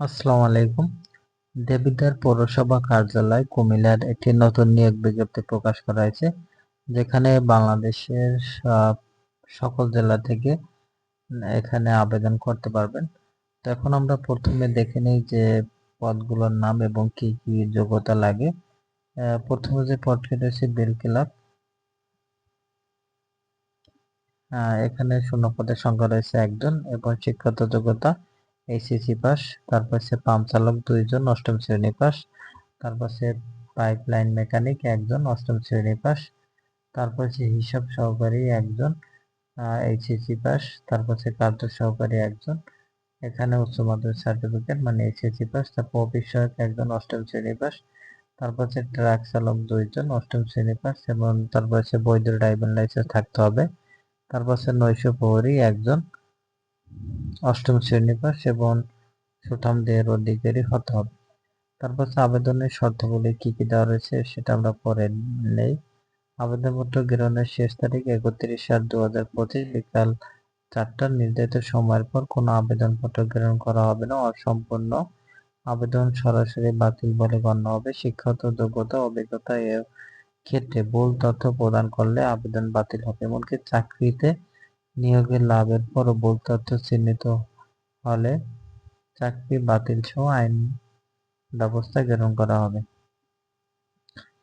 আসসালামু আলাইকুম। দেবিদ্বার পৌরসভা কার্যালয় কুমিল্লার একটি নতুন নিয়োগ বিজ্ঞপ্তি প্রকাশ করা হয়েছে, যেখানে বাংলাদেশের সকল জেলা থেকে এখানে আবেদন করতে পারবেন। তো এখন আমরা প্রথমে দেখে নিই যে পদগুলোর নাম এবং কি কি যোগ্যতা লাগে। প্রথমে যে পদটি রয়েছে বিল ক্লাব। এখানে শূন্য পদের সংখ্যা রয়েছে একজন এবং শিক্ষাগত যোগ্যতা এইচএসসি পাস তারপর সে পাম্প চালক দুইজন অষ্টম শ্রেণি পাস তারপর সে পাইপ লাইন মেকানিক একজন অষ্টম শ্রেণি পাস তারপর সে হিসাব সহকারী একজন এইচএসসি পাস তারপর সে কার্য সহকারী একজন, এখানে উচ্চ মাধ্যমিক সার্টিফিকেট মানে এইচএসসি পাস তারপর অফিস সহায়ক একজন অষ্টম শ্রেণি পাস তারপর সে ট্রাক চালক দুইজন অষ্টম শ্রেণি পাস এবং তারপর সে বৈধ ড্রাইভিং লাইসেন্স থাকতে হবে, তারপর সে নৈশ প্রহরী একজন অষ্টম শ্রেণি পাস এবং সুঠাম দেহের অধিকারী হতে হবে। তারপর আবেদনের শর্তাবলী কি কি দেওয়া রয়েছে সেটা আমরা পরে নেই। আবেদনপত্র গ্রহণের শেষ তারিখ একত্রিশ সাত দু হাজার পঁচিশ বিকাল চারটার নির্ধারিত সময়ের পর কোনো আবেদনপত্র গ্রহণ করা হবে না। অসম্পূর্ণ আবেদন সরাসরি বাতিল বলে গণ্য হবে। শিক্ষাগত যোগ্যতা, অভিজ্ঞতা ক্ষেত্রে ভুল তথ্য প্রদান করলে আবেদন বাতিল হবে। এমনকি চাকরিতে নিয়োগের লাভের পর ভুল তথ্য চিহ্নিত হলে চাকরি বাতিল সহ আইন ব্যবস্থা গ্রহণ করা হবে।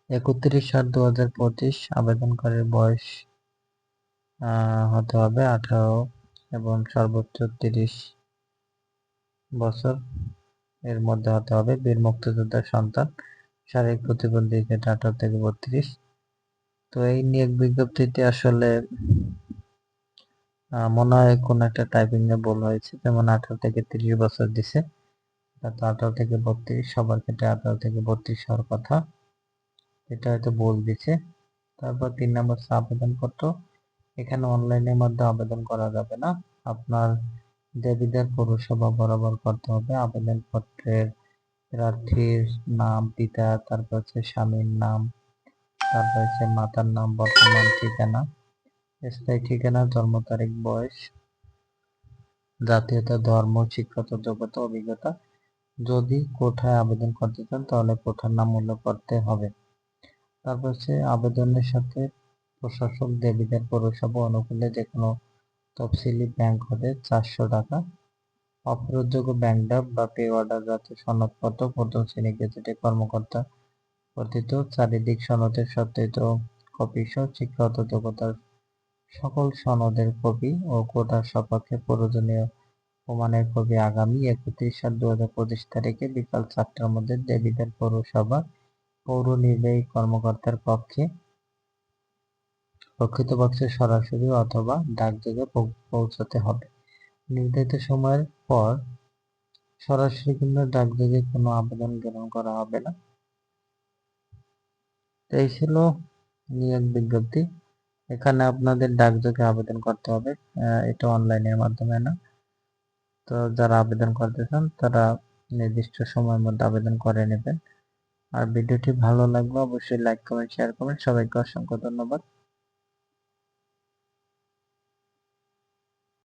একত্রিশ সাত দু হাজার পঁচিশ আবেদনকারীর বয়স হতে হবে আঠারো এবং সর্বোচ্চ তিরিশ বছর। এর মধ্যে হতে হবে বীর মুক্তিযোদ্ধার সন্তান। শারীরিক প্রতিবন্ধী আঠারো থেকে বত্রিশ। তো এই নিয়োগ বিজ্ঞপ্তিতে আসলে মনে হয় কোন একটা টাইপিং এ ভুল হয়েছে। যেমন আঠারো থেকে তিরিশ বছর দিছে। আঠারো থেকে বত্রিশ, সবার ক্ষেত্রে আঠারো থেকে বত্রিশ হওয়ার কথা। এটা হয়তো ভুল দিছে। তারপর তিন নম্বর আবেদনপত্র। এখানে অনলাইনের মধ্যে আবেদন করা যাবে না। আপনার দেবীদের পৌরসভা বরাবর করতে হবে। আবেদনপত্রের প্রার্থীর নাম, পিতা, তারপর হচ্ছে স্বামীর নাম, তারপর হচ্ছে মাতার নাম, বর্তমান ঠিকানা। স্থায়ী ঠিকানা, জন্ম তারিখ, বয়স, জাতীয়তা, ধর্ম, শিক্ষাগত যোগ্যতা, অভিজ্ঞতা। যদি কোঠায় আবেদন করতে চান, তাহলে কোঠার নাম উল্লেখ করতে হবে। তারপর হচ্ছে আবেদনের সাথে প্রশাসক, দেবীদের, পৌরসভা অনুকূলে যে কোনো তফসিলি ব্যাংক হতে চারশো টাকা। অপরোধযোগ্য ব্যাংক ডাব বা পে অর্ডার জাতীয় সনদপত্র, প্রথম শ্রেণি, গেজেটে কর্মকর্তা কথিত চারিদিক সনদের সত্যায়িত কপি সহ শিক্ষাগত যোগ্যতার সকল সনদের কপি ও কোটার সপক্ষে প্রয়োজনীয় প্রমাণের কপি আগামী একত্রিশ সাত দু হাজার পঁচিশ তারিখে বিকাল চারটার মধ্যে দেবীদের পৌরসভা পৌর নির্বাহী কর্মকর্তার পক্ষে প্রকৃত পক্ষে সরাসরি অথবা ডাকযোগে পৌঁছাতে হবে। নির্ধারিত সময়ের পর সরাসরি কিংবা ডাকযোগে কোনো আবেদন গ্রহণ করা হবে না। এই ছিল নিয়োগ বিজ্ঞপ্তি। এখানে আপনাদের ডাকযোগে আবেদন করতে হবে। এটা অনলাইনের মাধ্যমে না। তো যারা আবেদন করতে চান, তারা নির্দিষ্ট সময়ের মধ্যে আবেদন করে নেবেন। আর ভিডিওটি ভালো লাগলে অবশ্যই লাইক কমেন্ট শেয়ার করবেন। সবাইকে অসংখ্য ধন্যবাদ।